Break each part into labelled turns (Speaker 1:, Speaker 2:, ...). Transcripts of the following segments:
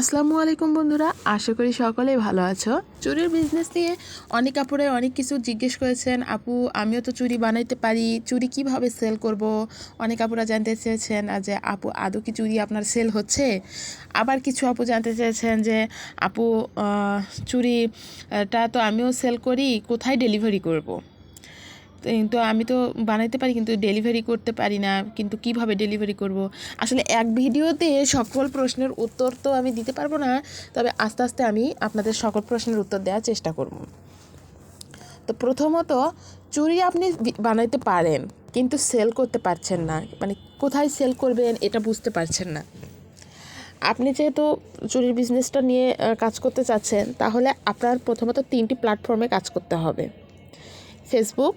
Speaker 1: আসসালামু আলাইকুম বন্ধুরা, আশা করি সকলেই ভালো আছো। চুরির বিজনেস নিয়ে অনেক কাপড়ে অনেক কিছু জিজ্ঞেস করেছেন। আপু, আমিও তো চুরি বানাইতে পারি, চুরি কীভাবে সেল করব? অনেক আপুরা জানতে চেয়েছেন যে, আপু, আদৌ কি চুরি আপনার সেল হচ্ছে? আবার কিছু আপু জানতে চেয়েছেন যে, আপু চুরিটা তো আমিও সেল করি, কোথায় ডেলিভারি করব। কিন্তু আমি তো বানাইতে পারি, কিন্তু ডেলিভারি করতে পারি না, কিন্তু কীভাবে ডেলিভারি করব? আসলে এক ভিডিওতে সকল প্রশ্নের উত্তর তো আমি দিতে পারব না, তবে আস্তে আস্তে আমি আপনাদের সকল প্রশ্নের উত্তর দেওয়ার চেষ্টা করব। তো প্রথমত, চুরি আপনি বানাইতে পারেন, কিন্তু সেল করতে পারছেন না মানে কোথায় সেল করবেন এটা বুঝতে পারছেন না। আপনি যেহেতু চুরির বিজনেসটা নিয়ে কাজ করতে চাচ্ছেন, তাহলে আপনার প্রথমত তিনটি প্ল্যাটফর্মে কাজ করতে হবে। ফেসবুক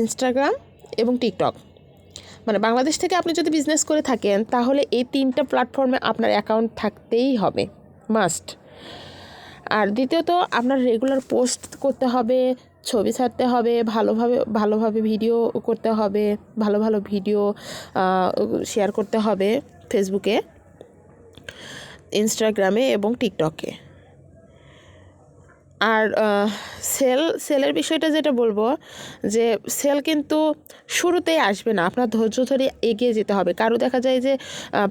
Speaker 1: ইনস্টাগ্রাম এবং টিকটক মানে বাংলাদেশ থেকে আপনি যদি বিজনেস করে থাকেন, তাহলে এই তিনটা প্ল্যাটফর্মে আপনার অ্যাকাউন্ট থাকতেই হবে। মাস্ট আর দ্বিতীয়ত, আপনার রেগুলার পোস্ট করতে হবে, ছবি ছাড়তে হবে, ভালোভাবে ভালোভাবে ভিডিও করতে হবে, ভালো ভালো ভিডিও শেয়ার করতে হবে ফেসবুকে ইনস্টাগ্রামে এবং টিকটকে আর সেল, সেলের বিষয়টা যেটা বলব যে সেল কিন্তু শুরুতেই আসবে না। আপনার ধৈর্য ধরে এগিয়ে যেতে হবে। কারও দেখা যায় যে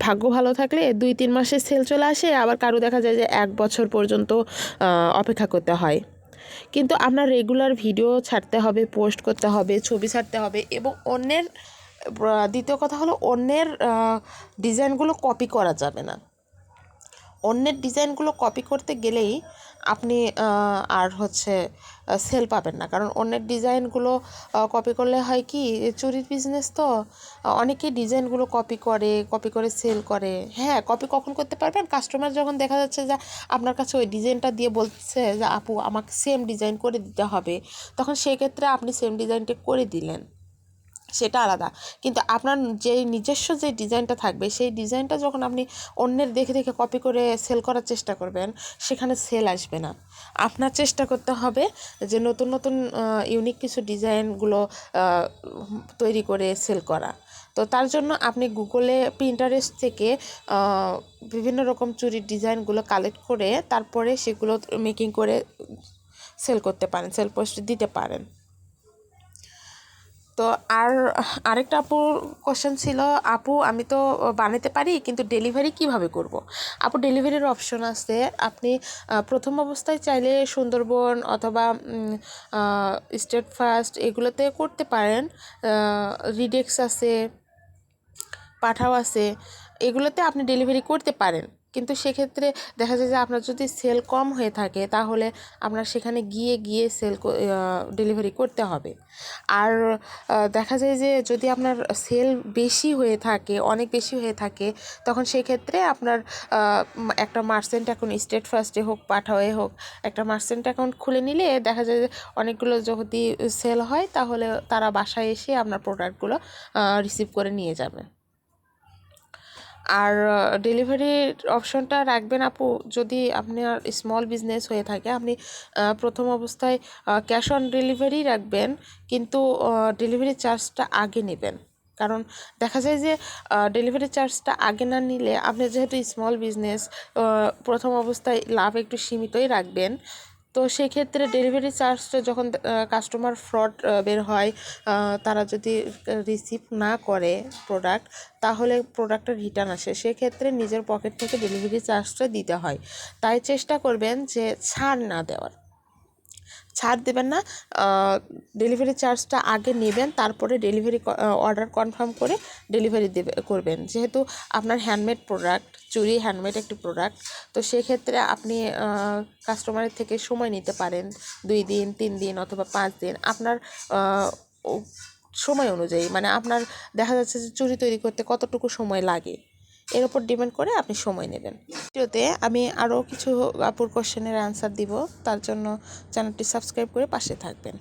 Speaker 1: ভাগ্য ভালো থাকলে দুই, তিন মাসে সেল চলে আসে, আবার কারও দেখা যায় যে এক বছর পর্যন্ত অপেক্ষা করতে হয়। কিন্তু আপনার রেগুলার ভিডিও ছাড়তে হবে পোস্ট করতে হবে, ছবি ছাড়তে হবে এবং অন্যের দ্বিতীয় কথা হলো অন্যের ডিজাইনগুলো কপি করা যাবে না। অন্যের ডিজাইনগুলো কপি করতে গেলেই আপনি আর হচ্ছে সেল পাবেন না। কারণ অন্যের ডিজাইনগুলো কপি করলে হয় কি চুরির বিজনেস তো অনেকেই ডিজাইনগুলো কপি করে কপি করে সেল করে। হ্যাঁ কপি কখন করতে পারবেন? কাস্টমার যখন দেখা যাচ্ছে যে আপনার কাছে ওই ডিজাইনটা দিয়ে বলছে যে, আপু, আমাকে সেম ডিজাইন করে দিতে হবে। তখন সেক্ষেত্রে আপনি সেম ডিজাইনটা করে দিলেন। সেটা আলাদা। কিন্তু আপনার যে নিজস্ব যে ডিজাইনটা থাকবে, সেই ডিজাইনটা যখন আপনি অন্যের দেখে দেখে কপি করে সেল করার চেষ্টা করবেন, সেখানে সেল আসবে না। আপনার চেষ্টা করতে হবে যে নতুন নতুন ইউনিক কিছু ডিজাইনগুলো তৈরি করে সেল করা। তো তার জন্য আপনি গুগলে প্রিন্টারেস্ট থেকে বিভিন্ন রকম চুরির ডিজাইনগুলো কালেক্ট করে তারপরে সেগুলো মেকিং করে সেল করতে পারেন সেল পোস্ট দিতে পারেন। তো আর আরেকটা আপুর কোশ্চেন ছিল, আপু, আমি তো বানাতে পারি, কিন্তু ডেলিভারি কীভাবে করব। আপু ডেলিভারির অপশন আছে। আপনি প্রথম অবস্থায় চাইলে সুন্দরবন অথবা স্টেট ফার্স্ট এগুলোতে করতে পারেন। রিডেক্স আছে, পাঠাও আছে, এগুলোতে আপনি ডেলিভারি করতে পারেন। কিন্তু সেক্ষেত্রে দেখা যায় যে আপনার যদি সেল কম হয়ে থাকে, তাহলে আপনার সেখানে গিয়ে গিয়ে সেল ডেলিভারি করতে হবে। আর দেখা যায় যে যদি আপনার সেল বেশি হয়ে থাকে, অনেক বেশি হয়ে থাকে, তখন সেক্ষেত্রে আপনার একটা মার্চেন্ট অ্যাকাউন্ট, স্টেট ফার্স্টে হোক, পাঠাওয়ে হোক, একটা মার্চেন্ট অ্যাকাউন্ট খুলে নিলে দেখা যায় যে অনেকগুলো যদি সেল হয়, তাহলে তারা বাসায় এসে আপনার প্রোডাক্টগুলো রিসিভ করে নিয়ে যাবে। আর ডেলিভারির অপশনটা রাখবেন আপু, যদি আপনার স্মল বিজনেস হয়ে থাকে, আপনি প্রথম অবস্থায় ক্যাশ অন ডেলিভারি রাখবেন, কিন্তু ডেলিভারি চার্জটা আগে নেবেন। কারণ দেখা যায় যে ডেলিভারি চার্জটা আগে না নিলে আপনি যেহেতু স্মল বিজনেস প্রথম অবস্থায় লাভ একটু সীমিতই রাখবেন। তো সেক্ষেত্রে ডেলিভারি চার্জটা যখন কাস্টমার ফ্রড বের হয় তারা যদি রিসিভ না করে প্রোডাক্ট তাহলে প্রোডাক্টটা রিটার্ন আসে। সেক্ষেত্রে নিজের পকেট থেকে ডেলিভারি চার্জটা দিতে হয়। তাই চেষ্টা করবেন যে ছাড় না দেওয়ার। ছাড় দেবেন না। ডেলিভারি চার্জটা আগে নেবেন, তারপরে ডেলিভারি অর্ডার কনফার্ম করে ডেলিভারি দেবে, করবেন। যেহেতু আপনার হ্যান্ডমেড প্রোডাক্ট চুরি হ্যান্ডমেড একটি প্রোডাক্ট তো সেক্ষেত্রে আপনি কাস্টমারের থেকে সময় নিতে পারেন। দুই দিন, তিন দিন অথবা পাঁচ দিন। আপনার সময় অনুযায়ী। মানে আপনার দেখা যাচ্ছে যে চুরি তৈরি করতে কতটুকু সময় লাগে। এর উপর ডিপেন্ড করে আপনি সময় নেবেন। ভিডিওতে আমি আরও কিছু আপুর কোশ্চেনের অ্যান্সার দিব। তার জন্য চ্যানেলটি সাবস্ক্রাইব করে পাশে থাকবেন।